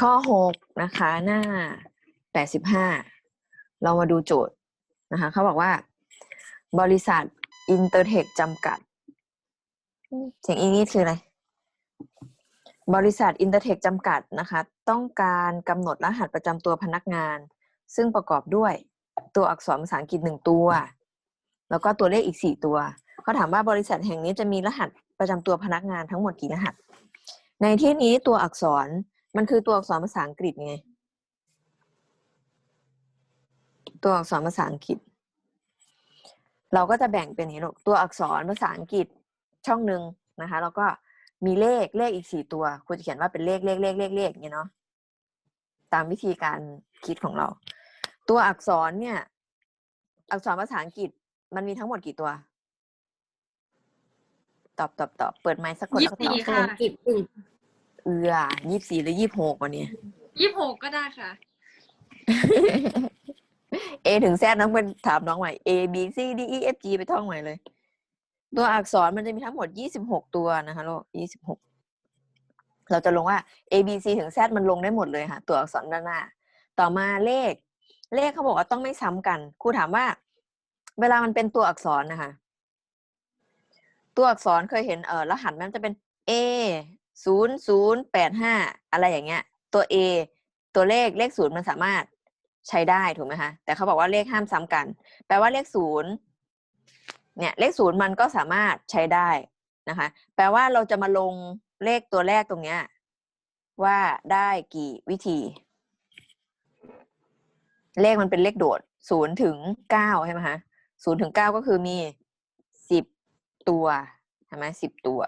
ข้อหกนะคะ หน้าแปดสิบห้าเรามาดูโจทย์นะคะเขาบอกว่า บริษัทอินเตอร์เทคจำกัด เสียงอีนี่คืออะไร บริษัทอินเตอร์เทคจำกัดนะคะ ต้องการกำหนดรหัสประจำตัวพนักงาน ซึ่งประกอบด้วยตัวอักษรภาษาอังกฤษหนึ่งตัว แล้วก็ตัวเลขอีกสี่ตัว เขาถามว่าบริษัทแห่งนี้จะมีรหัสประจำตัวพนักงานทั้งหมดกี่รหัส ในที่นี้ตัวอักษร มันคือตัวอักษรภาษาอังกฤษไง ตัวอักษรภาษาอังกฤษ เราก็จะแบ่งเป็นนี้ลูกตัวอักษรภาษาอังกฤษช่องหนึ่งนะคะ แล้วก็มีเลขเลขอีกสี่ตัวคุณจะเขียนว่าเป็นเลขเลขเลขเลขเลขอย่างเงี้ยเนาะตามวิธีการคิดของเรา ตัวอักษรเนี่ย อักษรภาษาอังกฤษมันมีทั้งหมดกี่ตัว ตอบตอบตอบเปิดไมค์สักคนยี่แล้วสิบก็ตอบสี่ค่ะกิจอื่น เอือยี่สี่หรือยี่หกวันนี้ยี่สิบหกก็ได้ค่ะ A ถึง Z น้องเป็นถามน้องใหม่ A B C D E F G ไปท่องใหม่เลย ตัวอักษรมันจะมีทั้งหมด26ตัวนะคะลูก26เราจะลงว่า A B C ถึง Z มันลงได้หมดเลยค่ะ ตัวอักษรด้านหน้า ต่อมาเลข เลขเขาบอกว่าต้องไม่ซ้ำกันครูถามว่า เวลามันเป็นตัวอักษรนะคะ ตัวอักษรเคยเห็นเออรหัสมันจะเป็น A ศูนย์ศูนย์แปดห้าอะไรอย่างเงี้ย ตัว A ตัวเลขเลขศูนย์มันสามารถใช้ได้ถูกไหมคะ แต่เขาบอกว่าเลขห้ามซ้ำกัน แปลว่าเลขศูนย์เนี่ยเลขศูนย์มันก็สามารถใช้ได้นะคะ แปลว่าเราจะมาลงเลขตัวแรกตรงเนี้ยว่าได้กี่วิธี เลขมันเป็นเลขโดดศูนย์ถึงเก้าใช่ไหมคะศูนย์ถึงเก้าก็คือมีสิบตัว ใช่ไหมสิบตัว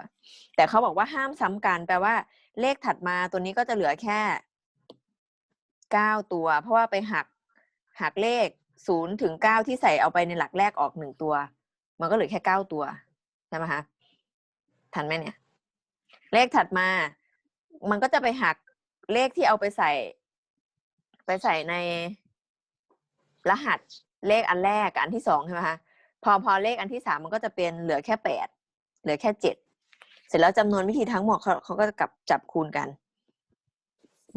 แต่เขาบอกว่าห้ามซ้ำกัน แปลว่า เลขถัดมาตัวนี้ก็จะเหลือแค่เก้าตัว เพราะว่าไปหักหักเลขศูนย์ถึงเก้าที่ใส่เอาไปในหลักแรกออกหนึ่งตัว มันก็เหลือแค่เก้าตัวใช่ไหมคะทันไหมเนี่ย เลขถัดมา มันก็จะไปหักเลขที่เอาไปใส่ ไปใส่ในรหัสเลขอันแรกอันที่สองใช่ไหมคะพอพอเลขอันที่สามมันก็จะเป็นเหลือแค่แปด เหลือแค่เจ็ดเสร็จแล้วจำนวนวิธีทั้งหมดเขาเขาก็จะกลับจับคูณกัน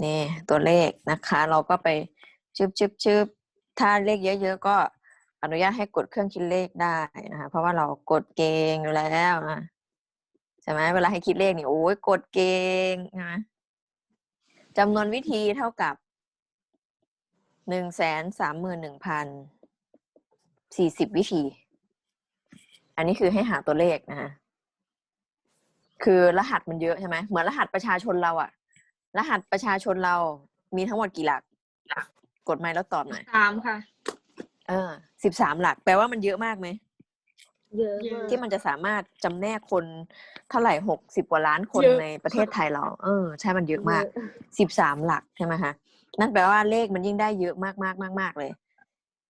นี่ตัวเลขนะคะ เราก็ไปชึบชึบชึบถ้าเลขเยอะๆก็อนุญาตให้กดเครื่องคิดเลขได้นะคะเพราะว่าเรากดเก่งอยู่แล้วนะใช่ไหมเวลาให้คิดเลขนี่โอ้ยกดเก่งใช่ไหมจำนวนวิธีเท่ากับหนึ่งแสนสามหมื่นหนึ่งพันสี่สิบวิธี อันนี้คือให้หาตัวเลขนะคะ คือรหัสมันเยอะใช่ไหมเหมือนรหัสประชาชนเราอะรหัสประชาชนเรามีทั้งหมดกี่หลัก กดไมค์แล้วตอบหน่อยสามค่ะ เออสิบสามหลัก แปลว่ามันเยอะมากไหมเยอะเยอะมากที่มันจะสามารถจำแนกคนเท่าไหร่หกสิบกว่าล้านคนเยอะในประเทศไทยเรา เออ ใช่มันเยอะมากเยอะสิบสามหลักใช่ไหมคะนั่นแปลว่าเลขมันยิ่งได้เยอะมากมากมากมากเลย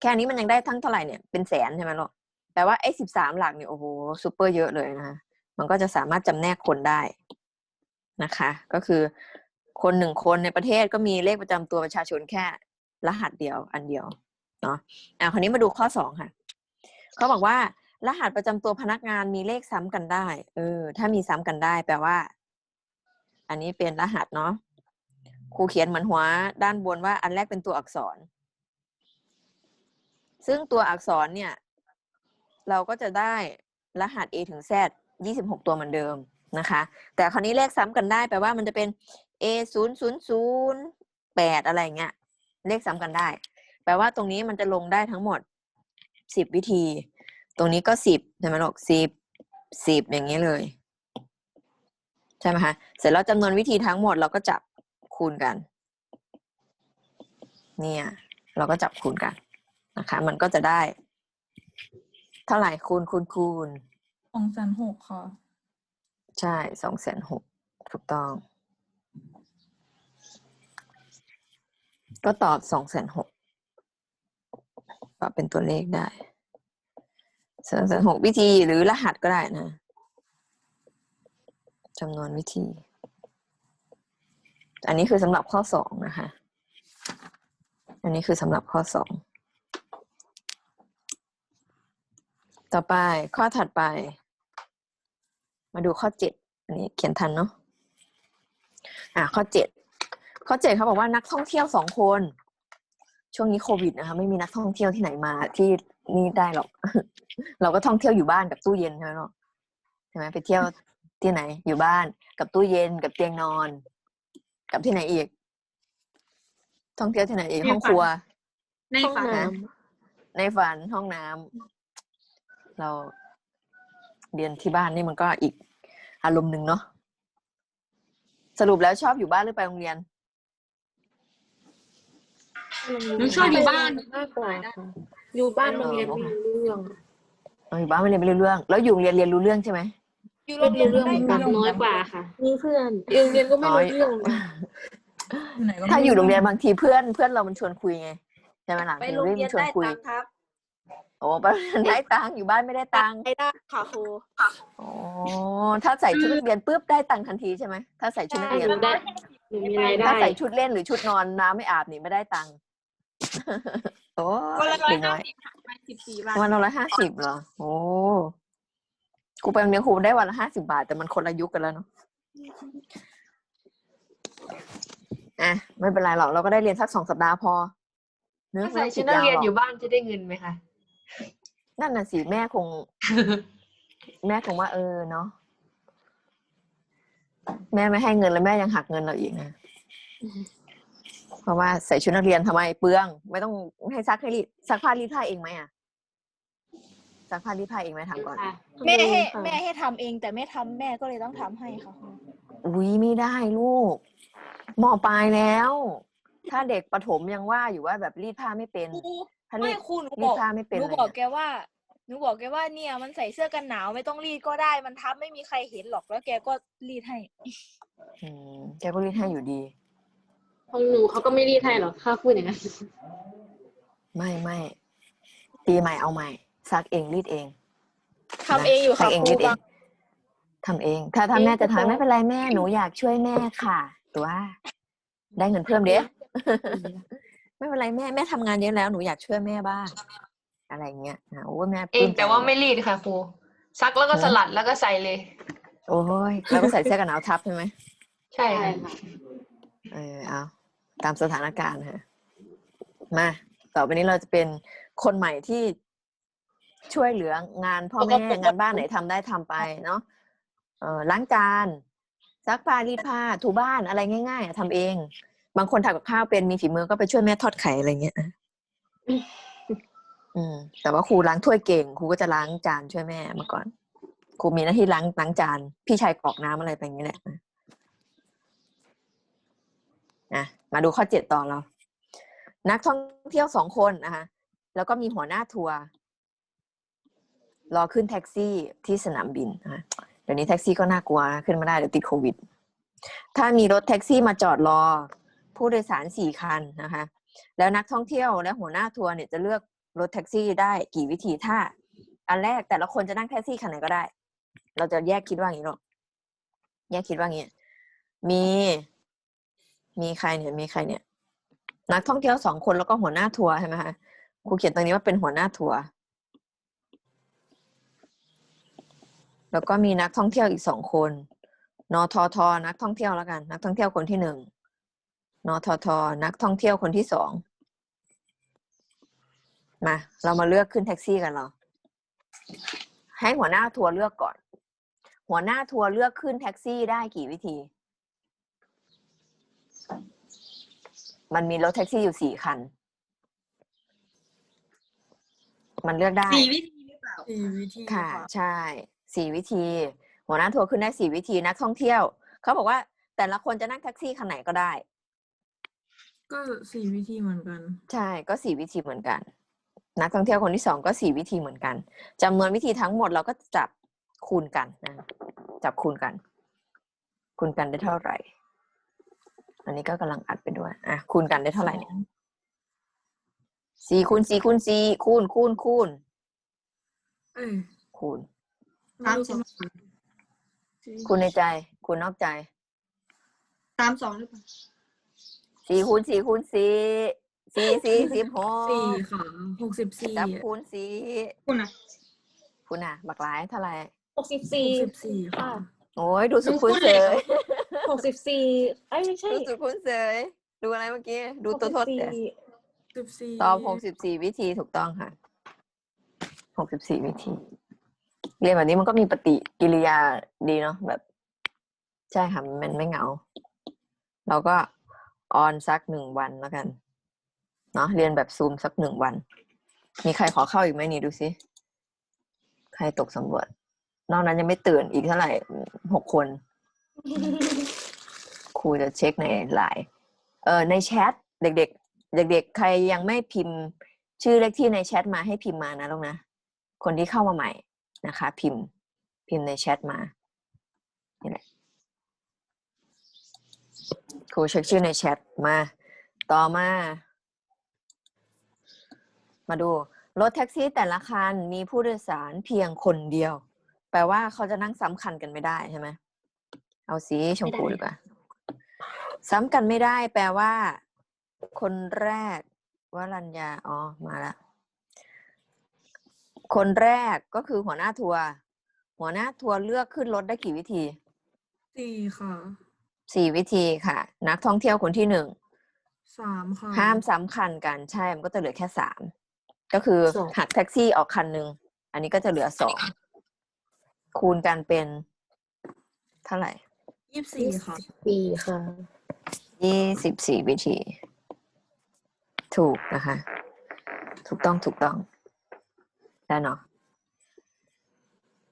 แค่นี้มันยังได้ทั้งเท่าไหร่เนี่ยเป็นแสนใช่ไหมลูกแปลว่าไอ้สิบสามหลักเนี่ยโอ้โหซูเปอร์เยอะเลยนะคะ มันก็จะสามารถจำแนกคนได้นะคะ ก็คือคนหนึ่งคนในประเทศก็มีเลขประจำตัวประชาชนแค่รหัสเดียวอันเดียวเนาะอะคราวนี้มาดูข้อสองค่ะเขาบอกว่ารหัสประจำตัวพนักงานมีเลขซ้ำกันได้ เออ ถ้ามีซ้ำกันได้ แปลว่า อันนี้เป็นรหัสเนาะครูเขียนเหมือนหัวด้านบนว่าอันแรกเป็นตัวอักษร ซึ่งตัวอักษรเนี่ย เราก็จะได้รหัส A ถึง Z 26 ตัวเหมือนเดิมนะคะ แต่คราวนี้เลขซ้ำกันได้แปลว่ามันจะเป็น A 0 0 0 8 อะไรเงี้ยเลขซ้ำกันได้ แปลว่าตรงนี้มันจะลงได้ทั้งหมด 10 วิธี ตรงนี้ก็ 10ใช่ไหมลูก10 10 อย่างนี้เลย ใช่ไหมคะเสร็จแล้วจำนวนวิธีทั้งหมดเราก็จับคูณกัน เนี่ย เราก็จับคูณกันนะคะ มันก็จะได้ เท่าไหร่คูณคูณคูณ องแสนหกค่ะ ใช่สองแสนหกถูกต้อง ก็ตอบสองแสนหกตอบเป็นตัวเลขได้สองแสนหกวิธีหรือรหัสก็ได้นะจำนวนวิธี อันนี้คือสำหรับข้อสองนะคะ อันนี้คือสำหรับข้อสองต่อไปข้อถัดไป มาดูข้อเจ็ดอันนี้เขียนทันเนาะอะข้อเจ็ดข้อเจ็ดเขาบอกว่านักท่องเที่ยวสองคน ช่วงนี้โควิดนะคะไม่มีนักท่องเที่ยวที่ไหนมาที่นี่ได้หรอก เราก็ท่องเที่ยวอยู่บ้านกับตู้เย็นใช่ไหมเนาะใช่ไหมไปเที่ยวที่ไหน อยู่บ้านกับตู้เย็นกับเตียงนอน กับที่ไหนอีก ท่องเที่ยวที่ไหนอีกในห้องครัว ในฝันห้องน้ในฝันห้องน้ำเราเรียนที่บ้านนี่มันก็อีก อารมณ์หนึ่งเนาะสรุปแล้วชอบอยู่บ้านหรือไปโรงเรียนหนูชอบอยู่บ้านมากกว่าค่ะอยู่บ้านโรงเรียนไม่รู้เรื่องเราอยู่บ้านไม่เรียนไม่รู้เรื่อง แล้วอยู่โรงเรียนเรียนรู้เรื่องใช่ไหมอยู่ไม่โรงเรียรู้นเรื่องได้เหมือนกันมีน้อยกว่าค่ะ มีเพื่อนโรงเรียนก็ไม่น้อยรู้เรื่องนะถ้าอยู่โรงเรียนบางทีเพื่อนเพื่อนเรามันชวนคุยไงใช่ไหมล่ะไปโรงเรียนมันชวนได้คุยตังค์ครับ โอ้ไปโรงเรียนได้ตังค์อยู่บ้านไม่ได้ตังค์ได้ได้ค่ะครูอ๋อถ้าใส่ชุดนักเรียนปุ๊บได้ตังค์ทันทีใช่ไหมถ้าใส่ชุดนักหเรียนนูได้หนูมีรายได้ถ้าใส่ชุดเล่นหรือชุดนอนน้ำไม่อาบนี่ไม่ได้ตังค์โอ้วันละร้อยเด็กห้าน้อยสิบไปสิบสี่บาทวันละร้อยห้าสิบเหรอโอ้ครูไปโรงเรียนครูได้วันละห้าสิบาท แต่มันคนละยุคกันแล้วเนาะอะไม่เป็นไรหรอกเราก็ได้เรียนสักสองสัปดาห์พอเนื้อะถ้าไม่ใส่ได้ชุดนักเรียนติดยาวหรอยู่บ้านจะได้เงินไหมคะ นั่นน่ะสิแม่คง แม่คงว่าเออเนาะแม่ไม่ให้เงินแล้วแม่ยังหักเงินเราอีกนะเพราะว่าใส่ชุดนักเรียนทำไมเปลือง ไม่ต้องให้ซักให้รีดซักผ้ารีดผ้าเองไหมอะซักผ้ารีดผ้าเองไหมถามก่อนค่ะแม่ให้ค่ะแม่ให้ทำเอง แต่ไม่ทำแม่ก็เลยต้องทำให้ค่ะครูอุ้ยไม่ได้ลูกมปลายแล้ว ถ้าเด็กประถมยังว่าอยู่ว่าแบบรีดผ้าไม่เป็นครู ถ้ารีไม่ดครูหนูรีบดอกผ้าไม่เป็นหนูเลยบอกอะแกว่าหนูบอกแกว่าเนี่ย มันใส่เสื้อกันหนาวไม่ต้องรีดก็ได้มันทับไม่มีใครเห็นหรอกแล้วแกก็รีดให้อืมแกก็รีดให้อยู่ดีของหนูเขาก็ไม่รีดให้หรอกค่าพูดอย่างนั้นไม่ไม่ปีใหม่เอาใหม่ซักเองรีดเองทำเองอยู่ซัค่ะกเองครูรีดเอบางงทำเอง ถ้าถ้าแม่จะทำไม่เป็นไรแม่หนูอยากช่วยแม่ค่ะ ตัวได้เงินเพิ่มเด้ ไม่เป็นไรแม่แม่ทำงานเยอะแล้วหนูอยากช่วยแม่บ้างอะไรอย่างเงี้ยอะโอ้ยแม่ปเอลื้งมใจแต่ว่าไม่รีดค่ะครูซักแล้วก็ฮะสลัดแล้วก็ใส่เลย โอ้ยแล้วก็ใส่เสื้อกันหนาวทับใช่ไหมใช่ใช่ค่ะค่ะเออเอาตามสถานการณ์ฮะมา ต่อไปนี้เราจะเป็นคนใหม่ที่ช่วยเหลืองานพ่อแม่งานบ้านไหนทำได้ทำไปเนาะเออล้างจานซักผ้ารีดผ้าถูบ้านอะไรง่ายๆอะทำเอง บางคนทำกับข้าวเป็นมีฝีมือก็ไปช่วยแม่ทอดไข่อะไรเงี้ยนะอืม แต่ว่าครูล้างถ้วยเก่งครูก็จะล้างจานช่วยแม่เมื่อก่อน ครูมีหน้าที่ล้างล้างจาน พี่ชายกรอกน้ำอะไรไปอย่างนี้แหละนะนะมาดูข้อเจ็ดต่อเรา นักท่องเที่ยวสองคนนะคะแล้วก็มีหัวหน้าทัวร์รอขึ้นแท็กซี่ที่สนามบินนะคะเดี๋ยวนี้แท็กซี่ก็น่ากลัวนะขึ้นมาได้เดี๋ยวติดโควิด ถ้ามีรถแท็กซี่มาจอดรอ ผู้โดยสารสี่คันนะคะ แล้วนักท่องเที่ยวและหัวหน้าทัวร์เนี่ยจะเลือกรถแท็กซี่ได้กี่วิธีถ้า อันแรกแต่ละคนจะนั่งแท็กซี่คันไหนก็ได้ เราจะแยกคิดว่าอย่างนี้หรอกแยกคิดว่าอย่างนี้มี มีใครเนี่ยมีใครเนี่ย นักท่องเที่ยวสองคนแล้วก็หัวหน้าทัวร์ใช่ไหมคะครูเขียนตรงนี้ว่าเป็นหัวหน้าทัวร์แล้วก็มีนักท่องเที่ยวอีกสองคน นททนักท่องเที่ยวแล้วกัน นักท่องเที่ยวคนที่หนึ่ง นททนักท่องเที่ยวคนที่สองมา เรามาเลือกขึ้นแท็กซี่กันเหรอ ให้หัวหน้าทัวร์เลือกก่อน หัวหน้าทัวร์เลือกขึ้นแท็กซี่ได้กี่วิธี มันมีรถแท็กซี่อยู่สี่คัน มันเลือกได้สี่วิธีหรือเปล่าสี่วิธีค่ะ ใช่สี่วิธี หัวหน้าทัวร์ขึ้นได้สี่วิธีนักท่องเที่ยว เขาบอกว่าแต่ละคนจะนั่งแท็กซี่คันไหนก็ได้ ก็สี่วิธีเหมือนกัน ใช่ก็สี่วิธีเหมือนกัน นักท่องเที่ยวคนที่สองก็สี่วิธีเหมือนกันจำนวนวิธีทั้งหมดเราก็จับคูณกันนะจับคูณกัน คูณกันได้เท่าไหร่ อันนี้ก็กำลังอัดไปด้วยอะคูณกันได้เท่าไหร่เนี่ยสี่คูณสี่คูณสี่คูณคูณคูณเอ้ยคูณไม่รู้สามสิบคำตอบคูณในใจคูณนอกใจสามสองหรือเปล่า สี่คูณสี่คูณสี่สี่สี่สิบหสี่กค่ะหกสิบสี่จับคูณสี่คุณอะคุณอะบักร้ายเท่าไหร่หกสิบสี่หกสิบสี่ค่ะ โอ้ยดูสุขุนเสยหกสิบสี่เอ้ยไม่ใช่ดูสุดคุ้นเสยดูอะไรเมื่อกี้ ดูตัวทดเนี่ยสิบสี่ตอบหกสิบสี่วิธีถูกต้องค่ะหกสิบสี่วิธี เรียนแบบนี้มันก็มีปฏิกิริยาดีเนาะแบบ ใช่ค่ะ มันไม่เหงา เราก็ ออนสักหนึ่งวันแล้วกันเนาะเรียนแบบซูมสักหนึ่งวัน มีใครขอเข้าอีกไหมนี่ดูสิ ใครตกสำรวจ นอกนั้นยังไม่ตื่นอีกเท่าไหร่หกคน ครูจะเช็คในไลน์เออในแชทเด็กๆ เด็กๆ ใครยังไม่พิมพ์ ชื่อเลขที่ในแชทมาให้พิมพ์มานะลูกนะ คนที่เข้ามาใหม่นะคะ พิมพ์ พิมพ์ในแชทมานี่แหละ ครูเช็คชื่อในแชทมา ต่อมา มาดู รถแท็กซี่แต่ละคันมีผู้โดยสารเพียงคนเดียว แปลว่าเขาจะนั่งซ้ำคันกันไม่ได้ใช่ไหมเอาสีชมพูดีกว่า ซ้ำกันไม่ได้ แปลว่า คนแรกวรัญญาอ๋อมาละคนแรกก็คือหัวหน้าทัวร์หัวหน้าทัวร์เลือกขึ้นรถได้กี่วิธีสี่ค่ะ สี่วิธีค่ะ นักท่องเที่ยวคนที่หนึ่งสามค่ะห้ามซ้ำคันกันใช่มันก็จะเหลือแค่สามก็คือสองหักแท็กซี่ออกคันหนึ่งอันนี้ก็จะเหลือสองคูณกันเป็น เท่าไหร่ยี่สิบสี่ค่ะปีค่ะยี่สิบสี่วิธี ถูกนะคะ ถูกต้องถูกต้องได้เนาะ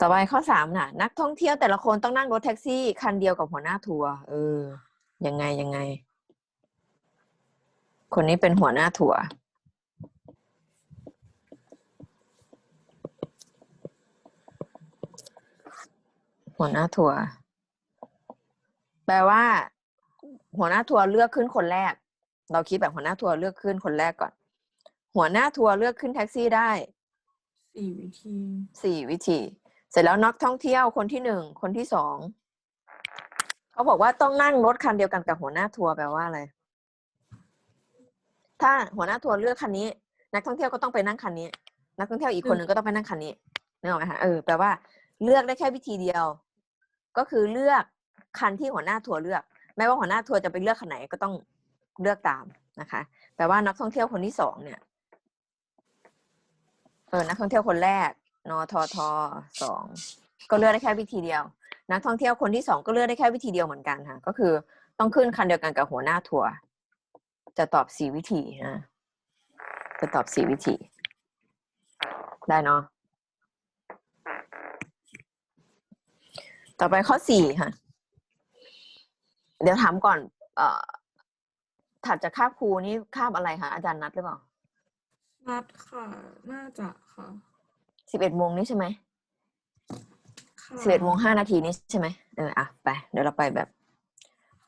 ต่อไปข้อสามน่ะ นักท่องเที่ยวแต่ละคนต้องนั่งรถแท็กซี่ คันเดียวกับหัวหน้าทัวร์เออ ยังไงยังไง คนนี้เป็นหัวหน้าทัวร์หัวหน้าทัวร์แปลว่า หัวหน้าทัวร์เลือกขึ้นคนแรก เราคิดแบบหัวหน้าทัวร์เลือกขึ้นคนแรกก่อน หัวหน้าทัวร์เลือกขึ้นแท็กซี่ได้สี่วิธีสี่วิธี เสร็จแล้วนักท่องเที่ยวคนที่หนึ่งคนที่สองเขาบอกว่าต้องนั่งรถคันเดียวกันกับหัวหน้าทัวร์แปลว่าอะไร ถ้าหัวหน้าทัวร์เลือกคันนี้ นักท่องเที่ยวก็ต้องไปนั่งคันนี้ นักท่องเที่ยวอีกคนหนึ่งก็ต้องไปนั่งคันนี้นึกออกไหมคะเออแปลว่าเลือกได้แค่วิธีเดียว ก็คือเลือกคันที่หัวหน้าทัวร์เลือก ไม่ว่าหัวหน้าทัวร์จะไปเลือกคันไหนก็ต้องเลือกตามนะคะแปลว่านักท่องเที่ยวคนที่สองเนี่ยเออนักท่องเที่ยวคนแรก นททสองก็เลือกได้แค่วิธีเดียวนักท่องเที่ยวคนที่สองก็เลือกได้แค่วิธีเดียวเหมือนกันค่ะ ก็คือต้องขึ้นคันเดียวกันกับหัวหน้าทัวร์จะตอบสี่วิธีนะจะตอบสี่วิธี ได้เนาะต่อไปข้อสี่ค่ะ เดี๋ยวถามก่อน เอ่อถัดจากคาบครูนี่คาบอะไรคะอาจารย์นัดหรือเปล่า นัดค่ะ น่าจะค่ะ สิบเอ็ดโมงนี้ใช่ไหมค่ะสิบเอ็ดโมงห้านาทีนี้ใช่ไหมเอออะไปเดี๋ยวเราไปแบบ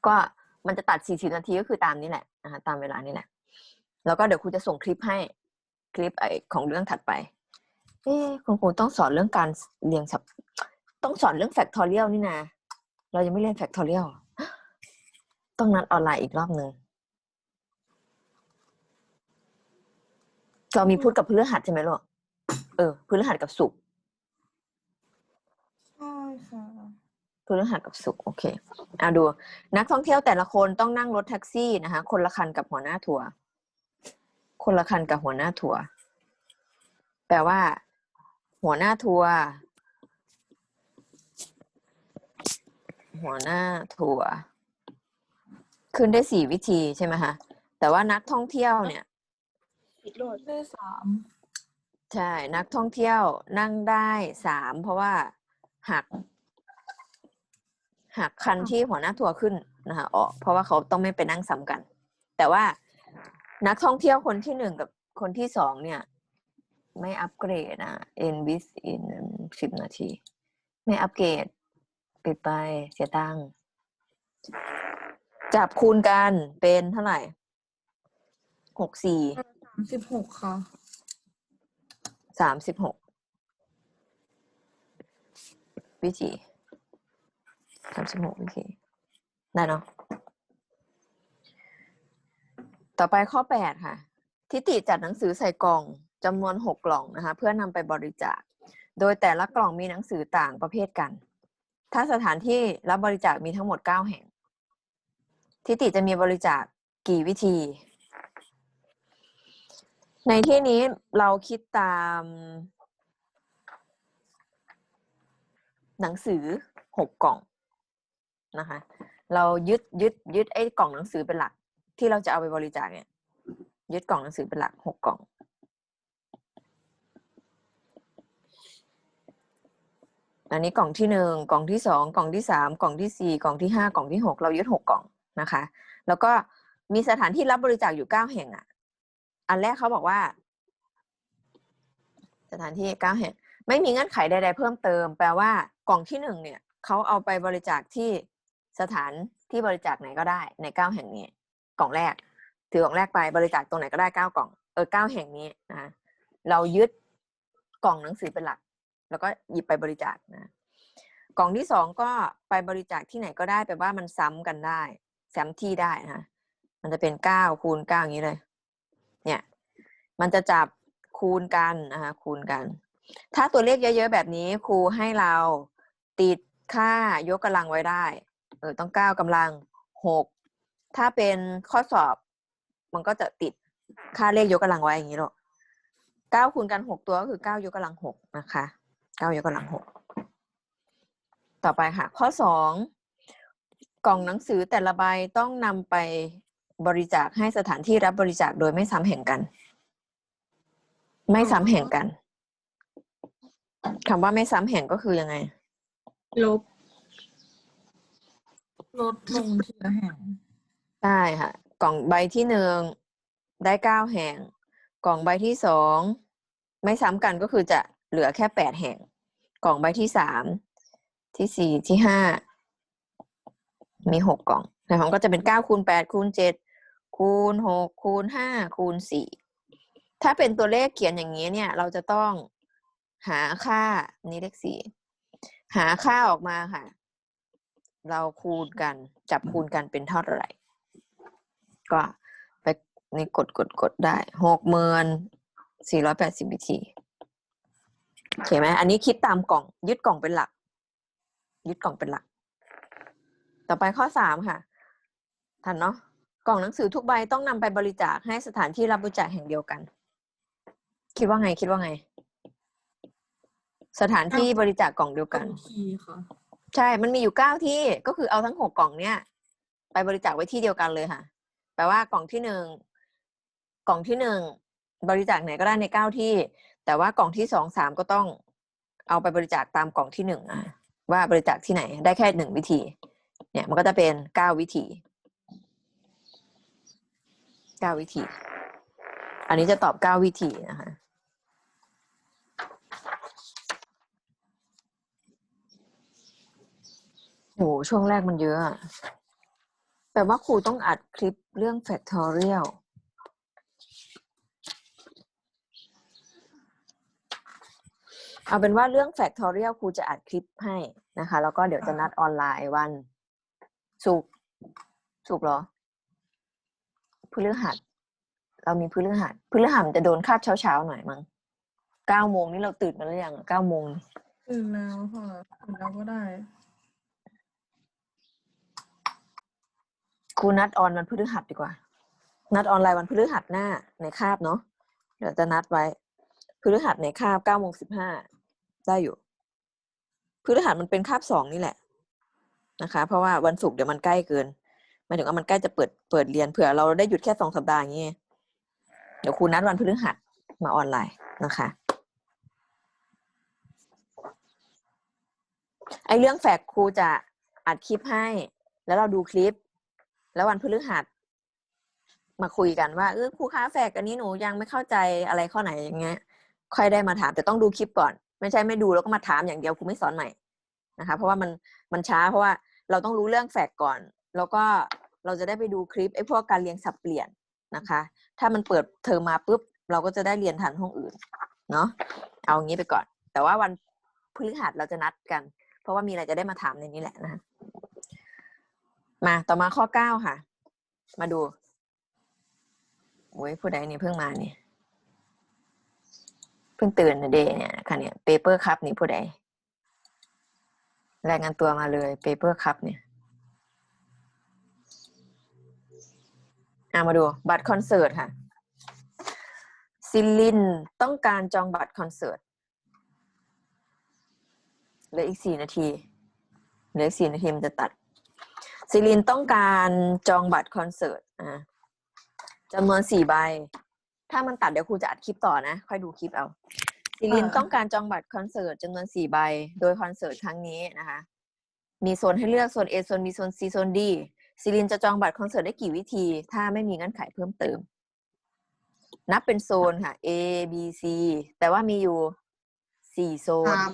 ก็มันจะตัดสี่สิบนาทีก็คือตามนี้แหละนะคะตามเวลานี่แหละ แล้วก็เดี๋ยวครูจะส่งคลิปให้คลิปไอของเรื่องถัดไป เอ๊ะคุณครูต้องสอนเรื่องการเรียงสับต้องสอนเรื่องแฟกทอเรียลนี่นะเรายังไม่เรียนแฟกทอเรียลต้องนัดออนไลน์อีกรอบหนึ่งเรามีพุธกับพฤหัสใช่ไหมลูก เออพฤหัสกับศุกร์ใช่ค่ะพฤหัสกับศุกร์โอเคเอาดู นักท่องเที่ยวแต่ละคนต้องนั่งรถแท็กซี่นะคะ คนละคันกับหัวหน้าทัวร์คนละคันกับหัวหน้าทัวร์แปลว่า หัวหน้าทัวร์หัวหน้าทัวร์ขึ้นได้สี่วิธีใช่ไหมคะแต่ว่านักท่องเที่ยวเนี่ย ได้สาม ใช่ นักท่องเที่ยวนั่งได้สามเพราะว่าหักหักคันที่หัวหน้าทัวร์ขึ้นนะคะออกเพราะว่าเขาต้องไม่ไปนั่งซ้ำกัน แต่ว่านักท่องเที่ยวคนที่หนึ่งกับคนที่สองเนี่ย ไม่อัปเกรดนะ in within สิบนาที ไม่อัปเกรดปิดไปเสียตังค์จับคูณกันเป็นเท่าไหร่หกสี่สามสิบหกค่ะ สามสิบหกวิธีสามสิบหกวิธีได้เนาะต่อไปข้อแปดค่ะ ทิติจัดหนังสือใส่กล่องจำนวนหกกล่องนะคะ เพื่อนำไปบริจาค โดยแต่ละกล่องมีหนังสือต่างประเภทกัน ถ้าสถานที่รับบริจาคมีทั้งหมดเก้าแห่ง ทิติจะมีบริจาคกี่วิธี ในที่นี้เราคิดตามหนังสือหกกล่องนะคะ เรายึดยึดยึดไอ้กล่องหนังสือเป็นหลัก ที่เราจะเอาไปบริจาคเนี่ย ยึดกล่องหนังสือเป็นหลักหกกล่อง อันนี้กล่องที่หนึ่งกล่องที่สองกล่องที่สามกล่องที่สี่กล่องที่ห้ากล่องที่หกเรายึดหกกล่องนะคะ แล้วก็มีสถานที่รับบริจาคอยู่เก้าแห่งอะ อันแรกเขาบอกว่า สถานที่เก้าแห่งไม่มีเงื่อนไขใด ๆ เพิ่มเติม แปลว่ากล่องที่หนึ่งเนี่ยเขาเอาไปบริจาคที่สถานที่บริจาคไหนก็ได้ ในเก้าแห่งนี้ กล่องแรก ถือกล่องแรกไปบริจาคตรงไหนก็ได้เก้ากล่องเออเก้าแห่งนี้นะเรายึดกล่องหนังสือเป็นหลัก แล้วก็หยิบไปบริจาคนะกล่องที่สองก็ไปบริจาคที่ไหนก็ได้แปลว่ามันซ้ำกันได้แซ้ำที่ได้นะมันจะเป็นเก้าคูณเก้าอย่างนี้เลย มันจะจับคูณกันนะคะคูณกัน ถ้าตัวเลขเยอะๆแบบนี้ครูให้เราติดค่ายกกำลังไว้ได้เออต้องเก้ากำลังหกถ้าเป็นข้อสอบ มันก็จะติดค่าเลขยกกำลังไว้อย่างนี้หรอกเก้าคูณกันหกตัวก็คือเก้ายกกำลังหกนะคะเก้ายกกำลังหกต่อไปค่ะ ข้อสองกล่องหนังสือแต่ละใบต้องนำไปบริจาคให้สถานที่รับบริจาคโดยไม่ซ้ำแห่งกัน ไม่ซ้ำแห่งกันคำว่าไม่ซ้ำแห่งก็คือยังไง ลบ ลดลงทีละแห่งใช่ค่ะ กล่องใบที่หนึ่งได้เก้าแห่ง กล่องใบที่สองไม่ซ้ำกันก็คือจะเหลือแค่แปดแห่ง กล่องใบที่สามที่สี่ที่ห้ามีหกกล่องแต่ของก็จะเป็นเก้าคูณแปดคูณเจ็ดคูณหกคูณห้าคูณสี่ ถ้าเป็นตัวเลขเขียนอย่างนี้เนี่ย เราจะต้องหาค่านี่เลขสี่หาค่าออกมาค่ะ เราคูณกัน จับคูณกันเป็นเท่าไหร่ ก็ไปนี่กดกดกดได้หกหมื่นสี่ร้อยแปดสิบวิธีโอเคไหมอันนี้คิดตามกล่อง ยึดกล่องเป็นหลัก ยึดกล่องเป็นหลัก ต่อไปข้อสามค่ะ ทันเนาะกล่องหนังสือทุกใบต้องนำไปบริจาคให้สถานที่รับบริจาคแห่งเดียวกัน คิดว่าไงคิดว่าไง สถานที่บริจาคกล่องเดียวกัน ทีค่ะ ใช่ มันมีอยู่เก้าที่ ก็คือเอาทั้งหกกล่องเนี้ยไปบริจาคไว้ที่เดียวกันเลยค่ะ แปลว่ากล่องที่หนึ่งกล่องที่หนึ่งบริจาคไหนก็ได้ในเก้าที่ แต่ว่ากล่องที่สองสามก็ต้องเอาไปบริจาคตามกล่องที่หนึ่งอะว่าบริจาคที่ไหน ได้แค่หนึ่งวิธี เนี่ยมันก็จะเป็นเก้าวิธีเก้าวิธี อันนี้จะตอบเก้าวิธีนะคะ โหช่วงแรกมันเยอะอะแปลว่าครูต้องอัดคลิปเรื่อง factorial เอาเป็นว่าเรื่อง factorial ครูจะอัดคลิปให้นะคะ แล้วก็เดี๋ยวจะนัดออนไลน์วันศุกร์ศุกร์เหรอพฤหัส เรามีพฤหัสพฤหัสมันจะโดนคาบเช้าๆหน่อยมั้งเก้าโมงนี่เราตื่นมาหรือยังเก้าโมงตื่นแล้วค่ะตื่นแล้วก็ได้ ครูนัดออนวันพฤหัสดีกว่า นัดออนไลน์วันพฤหัสหน้าในคาบเนาะเดี๋ยวจะนัดไว้ พฤหัสในคาบเก้าโมงสิบห้าได้อยู่ พฤหัสมันเป็นคาบสองนี่แหละนะคะ เพราะว่าวันศุกร์เดี๋ยวมันใกล้เกินหมายถึงว่ามันใกล้จะเปิดเปิดเรียนเผื่อเราได้หยุดแค่สองสัปดาห์อย่างงี้เดี๋ยวครูนัดวันพฤหัสมาออนไลน์นะคะไอเรื่องแฟกครูจะอัดคลิปให้ แล้วเราดูคลิป แล้ววันพฤหัสมาคุยกันว่าเออครูคะแฟกอันนี้หนูยังไม่เข้าใจอะไรข้อไหนอย่างเงี้ย ค่อยได้มาถามแต่ต้องดูคลิปก่อน ไม่ใช่ไม่ดูแล้วก็มาถามอย่างเดียวครูไม่สอนใหม่นะคะ เพราะว่ามันมันช้าเพราะว่าเราต้องรู้เรื่องแฟกก่อน แล้วก็เราจะได้ไปดูคลิปไอ้พวกการเรียงสับเปลี่ยนนะคะ ถ้ามันเปิดเทอมมาปุ๊บเราก็จะได้เรียนทันห้องอื่นเนาะเอางี้ไปก่อน แต่ว่าวันพฤหัสเราจะนัดกัน เพราะว่ามีอะไรจะได้มาถามในนี้แหละนะคะ มาต่อมาข้อเก้าค่ะ มาดูโอ้ยผู้ใดนี่เพิ่งมาเนี่ยเพิ่งตื่นนะเดย์เนี่ยค่ะเนี่ยเปเปอร์คัพนี่ผู้ใดรายงานตัวมาเลยเปเปอร์คัพเนี่ยอะมาดูบัตรคอนเสิร์ตค่ะ ซิลินต้องการจองบัตรคอนเสิร์ตเหลืออีกสี่นาทีเหลืออีกสี่นาทีมันจะตัด ซิลินต้องการจองบัตรคอนเสิร์ตอะจำนวนสี่ใบ ถ้ามันตัดเดี๋ยวครูจะอัดคลิปต่อนะ ค่อยดูคลิปเอาซิลินอ่าต้องการจองบัตรคอนเสิร์ตจำนวนสี่ใบ โดยคอนเสิร์ตครั้งนี้นะคะ มีโซนให้เลือกโซน A โซน B โซน C โซน D ซิลินจะจองบัตรคอนเสิร์ตได้กี่วิธี ถ้าไม่มีเงื่อนไขเพิ่มเติม นับเป็นโซนค่ะ A B C แต่ว่ามีอยู่สี่โซนสาม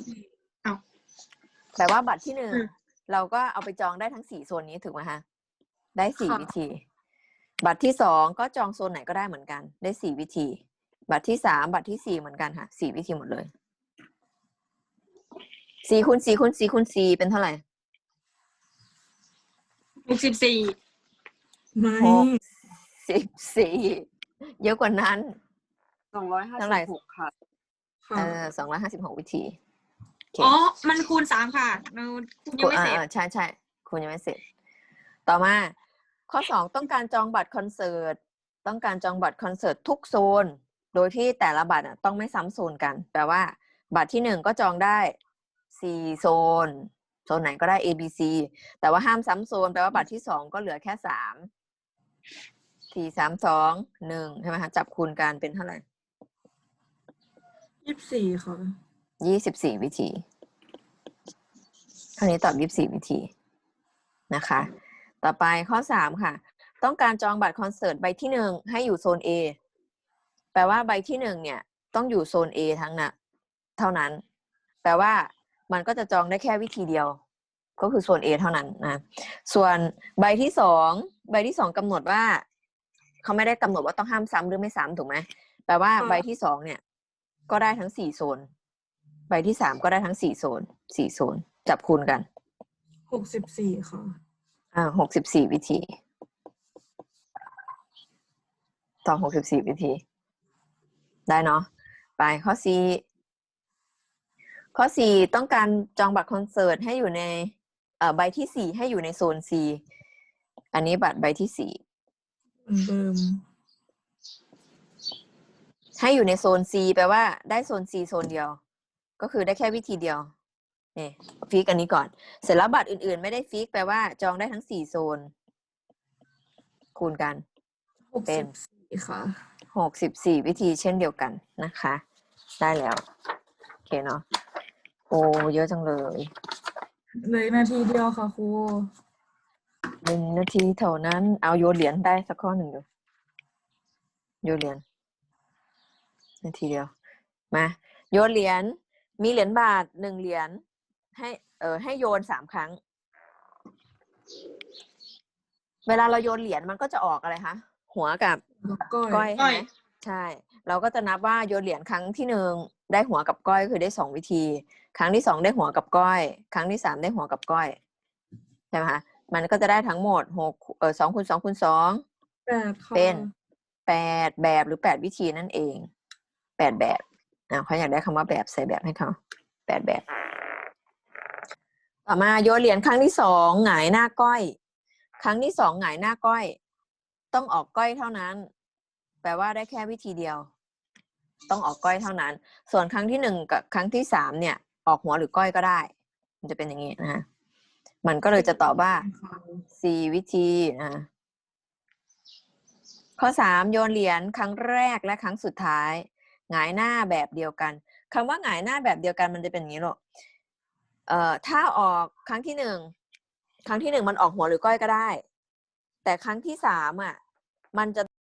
แต่ว่าบัตรที่หนึ่งอืม เราก็เอาไปจองได้ทั้งสี่โซนนี้ถูกไหมคะได้สี่ค่ะวิธี บัตรที่สองก็จองโซนไหนก็ได้เหมือนกัน ได้สี่วิธี บัตรที่สามบัตรที่สี่เหมือนกันค่ะสี่วิธีหมดเลยสี่คูณสี่คูณสี่คูณสี่เป็นเท่าไหร่หกสิบสี่ไม่หกสิบสี่เยอะกว่านั้นสองร้อยห้าเท่าสิไหร่บหกค่ะค่ะเออสองร้อยห้าสิบหกวิธีโอเคอ๋อ มันคูณสามค่ะเราคูณยังไม่เสร็จอ่าๆใช่ใช่คุณยังไม่เสร็จ ต่อมา ข้อสองต้องการจองบัตรคอนเสิร์ต ต้องการจองบัตรคอนเสิร์ตทุกโซน โดยที่แต่ละบัตรอะต้องไม่ซ้ำโซนกัน แปลว่า บัตรที่หนึ่งก็จองได้สี่โซน โซนไหนก็ได้ A B C แต่ว่าห้ามซ้ำโซน แปลว่าบัตรที่สองก็เหลือแค่สามสี่สามสองหนึ่งใช่ไหมคะจับคูณกันเป็นเท่าไหร่ยี่สิบสี่ค่ะ ยี่สิบสี่วิธีคราวนี้ตอบยี่สิบสี่วิธีนะคะ ต่อไปข้อสามค่ะ ต้องการจองบัตรคอนเสิร์ตใบที่หนึ่งให้อยู่โซน A แปลว่าใบที่หนึ่งเนี่ยต้องอยู่โซน A ทั้งนั้นเท่านั้น แปลว่ามันก็จะจองได้แค่วิธีเดียว ก็คือโซน A เท่านั้นนะส่วนใบที่สองใบที่สองกำหนดว่า เขาไม่ได้กำหนดว่าต้องห้ามซ้ำหรือไม่ซ้ำถูกไหมแปลว่าใบที่สองเนี่ย ก็ได้ทั้งสี่โซน ใบที่สามก็ได้ทั้งสี่โซนสี่โซน จับคูณกันหกสิบสี่ค่ะ อ่าหกสิบสี่วิธีต่อหกสิบสี่วิธี ได้เนาะไปข้อสี่ข้อสี่ต้องการจองบัตรคอนเสิร์ตให้อยู่ในเอ่อใบที่สี่ให้อยู่ในโซน C อันนี้บัตรใบที่สี่เหมือนเดิมให้อยู่ในโซน C แปลว่าได้โซน C โซนเดียว ก็คือได้แค่วิธีเดียวนี่ฟิกอันนี้ก่อน เสร็จแล้วบัตรอื่นๆ ไม่ได้ฟิกแปลว่าจองได้ทั้งสี่โซน คูณกันหกเป็สินบสี่ค่ะหกสิบสี่วิธีเช่นเดียวกันนะคะ ได้แล้ว โอเคเนาะโอ้เยอะจังเลยเหลยนาทีเดียวค่ะครูหนึ่งนาทีเท่านั้น เอาโยนเหรียญได้สักข้อหนึ่งดูโยนเหรียญนาทีเดียว มา โยนเหรียญ มีเหรียญบาทหนึ่งเหรียญให้เออให้โยนสามครั้ง เวลาเราโยนเหรียญมันก็จะออกอะไรคะหัวกับแล้วก็ก้อยก้ใช่อยไหมใช่ เราก็จะนับว่าโยนเหรียญครั้งที่หนึ่งได้หัวกับก้อยก็คือได้สองวิธี ครั้งที่สองได้หัวกับก้อย ครั้งที่สามได้หัวกับก้อยใช่ไหมคะมันก็จะได้ทั้งหมดหกเออสองคูณสองคูณสองแปดค่ะเป็นแปดแบบหรือแปดวิธีนั่นเองแปดแบบ อ่าเขาอยากได้คำว่าแบบใส่แบบให้เขาแปดแบบ ต่อมาโยนเหรียญครั้งที่สองหงายหน้าก้อย ครั้งที่สองหงายหน้าก้อย ต้องออกก้อยเท่านั้น แปลว่าได้แค่วิธีเดียว ต้องออกก้อยเท่านั้น ส่วนครั้งที่หนึ่งกับครั้งที่สามเนี่ย ออกหัวหรือก้อยก็ได้ มันจะเป็นอย่างนี้นะฮะมันก็เลยจะตอบว่าสี่วิธีนะข้อสามโยนเหรียญครั้งแรกและครั้งสุดท้าย หงายหน้าแบบเดียวกันคำว่าหงายหน้าแบบเดียวกันมันจะเป็นอย่างนี้หรอกเอ่อถ้าออกครั้งที่หนึ่งครั้งที่หนึ่งมันออกหัวหรือก้อยก็ได้ แต่ครั้งที่สามอะมันจะ